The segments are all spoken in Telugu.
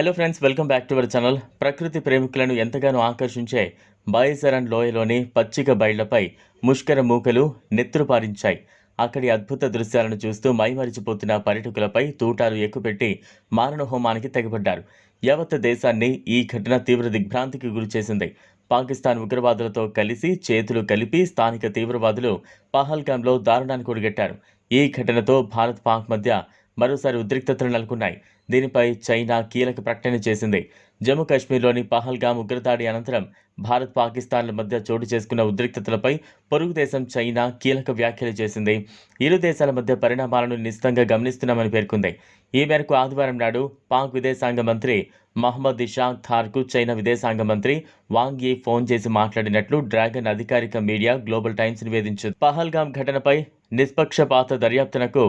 Hello friends welcome back to our channel ప్రకృతి ప్రేమికులను ఎంతగానో ఆకర్షించే బాయిసరన్ లోయలోని పచ్చిక బయళ్ళపై ముష్కర మూకలు నెత్తురు పారించాయి. అక్కడి అద్భుత దృశ్యాలను చూస్తూ మైమరిచిపోతున్న పర్యటకులపై తూటాలు ఎక్కుపెట్టి మారణ హోమానికి తెగబడ్డారు యావత్ దేశాన్ని ఈ ఘటన తీవ్ర దిగ్భ్రాంతికి గురిచేసింది పాకిస్తాన్ ఉగ్రవాదులతో కలిసి చేతులు కలిపి స్థానిక తీవ్రవాదులు పహల్గామ్లో దారుణానికి ఒడిగట్టారు. ఈ ఘటనతో భారత్ పాక్ మధ్య మరోసారి ఉద్రిక్తతలు నెలకొన్నాయి దీనిపై చైనా కీలక ప్రకటన చేసింది. జమ్మూ కాశ్మీర్లోని పహల్గామ్ ఉగ్రదాడి అనంతరం భారత్ పాకిస్తాన్ల మధ్య చోటు చేసుకున్న ఉద్రిక్తతలపై పొరుగు దేశం చైనా కీలక వ్యాఖ్యలు చేసింది. ఇరు దేశాల మధ్య పరిణామాలను నిశ్చితంగా గమనిస్తున్నామని పేర్కొంది. ఈ మేరకు ఆదివారం నాడు పాక్ విదేశాంగ మంత్రి మహమ్మద్ ఇషాక్ థార్కు చైనా విదేశాంగ మంత్రి వాంగ్ యీ ఫోన్ చేసి మాట్లాడినట్లు డ్రాగన్ అధికారిక మీడియా గ్లోబల్ టైమ్స్ నివేదించింది. పహల్గామ్ ఘటనపై నిష్పక్షపాత దర్యాప్తునకు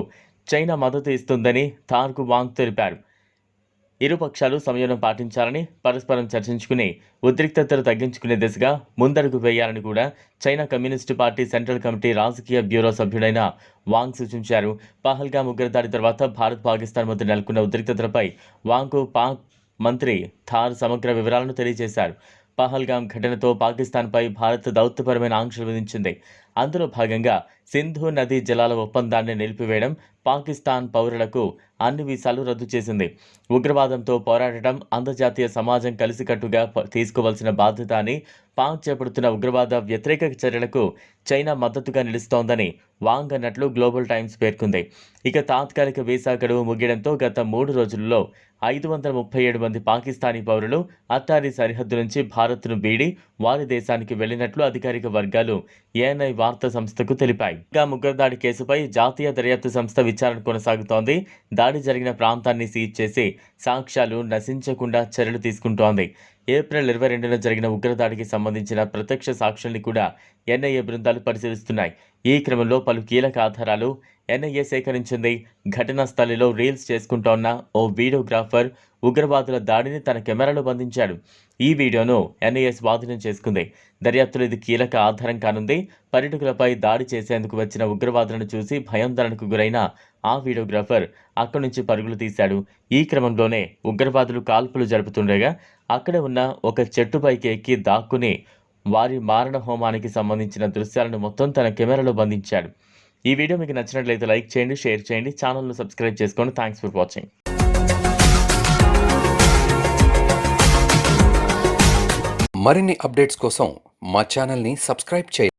చైనా మద్దతు ఇస్తుందని థార్కు వాంగ్ తెలిపారు. ఇరు పక్షాలు సంయమనం పాటించాలని పరస్పరం చర్చించుకుని ఉద్రిక్తతలు తగ్గించుకునే దిశగా ముందడుగు వేయాలని కూడా China communist party central committee రాజకీయ బ్యూరో సభ్యుడైన వాంగ్ సూచించారు. పహల్గామ్ ఉగ్రదాడి తర్వాత భారత్ పాకిస్తాన్ మధ్య నెలకొన్న ఉద్రిక్తతలపై వాంగ్కు పాక్ మంత్రి థార్ సమగ్ర వివరాలను తెలియజేశారు. పహల్గామ్ ఘటనతో పాకిస్తాన్పై భారత్ దౌత్యపరమైన ఆంక్షలు విధించింది. అందులో భాగంగా సింధు నదీ జలాల ఒప్పందాన్ని నిలిపివేయడం పాకిస్తాన్ పౌరులకు అన్ని వీసాలు రద్దు చేసింది. ఉగ్రవాదంతో పోరాడటం అంతర్జాతీయ సమాజం కలిసికట్టుగా తీసుకోవాల్సిన బాధ్యత అని పాక్ చేపడుతున్న ఉగ్రవాద వ్యతిరేక చర్యలకు చైనా మద్దతుగా నిలుస్తోందని వాంగ్ అన్నట్లు గ్లోబల్ టైమ్స్ పేర్కొంది. ఇక తాత్కాలిక వీసా గడువు ముగియడంతో గత మూడు రోజుల్లో ఐదు వందల ముప్పై ఏడు మంది పాకిస్తానీ పౌరులు అత్తారి సరిహద్దు నుంచి భారత్ను వీడి వారి దేశానికి వెళ్ళినట్లు అధికారిక వర్గాలు ఏఎన్ఐ వార్తా సంస్థకు తెలిపాయి. ఇంకా దాడి కేసుపై జాతీయ దర్యాప్తు సంస్థ విచారణ కొనసాగుతోంది. దాడి జరిగిన ప్రాంతాన్ని సీజ్ చేసి సాక్ష్యాలు నశించకుండా చర్యలు తీసుకుంటోంది. ఏప్రిల్ ఇరవై రెండున జరిగిన ఉగ్రదాడికి సంబంధించిన ప్రత్యక్ష సాక్షుల్ని కూడా ఎన్ఐఏ బృందాలు పరిశీలిస్తున్నాయి. ఈ క్రమంలో పలు కీలక ఆధారాలు ఎన్ఐఏ సేకరించింది. ఘటనా స్థలిలో రీల్స్ చేసుకుంటోన్న ఓ వీడియోగ్రాఫర్ ఉగ్రవాదుల దాడిని తన కెమెరాలో బంధించాడు. ఈ వీడియోను ఎన్ఐఏ స్వాధీనం చేసుకుంది. దర్యాప్తులో ఇది కీలక ఆధారం కానుంది. పర్యటకులపై దాడి చేసేందుకు వచ్చిన ఉగ్రవాదులను చూసి భయాందోళనకు గురైన ఆ వీడియోగ్రాఫర్ అక్కడి నుంచి పరుగులు తీశాడు. ఈ క్రమంలోనే ఉగ్రవాదులు కాల్పులు జరుపుతుండగా అక్కడే ఉన్న ఒక చెట్టుపైకి ఎక్కి దాక్కుని వారి మారణ హోమానికి సంబంధించిన దృశ్యాలను మొత్తం తన కెమెరాలో బంధించాడు. ఈ వీడియో మీకు నచ్చినట్లయితే లైక్ చేయండి షేర్ చేయండి ఛానల్ను సబ్స్క్రైబ్ చేసుకోండి. థ్యాంక్స్ ఫర్ వాచింగ్ మరిన్ని అప్డేట్స్ కోసం మా ఛానల్ని సబ్స్క్రైబ్ చేయండి.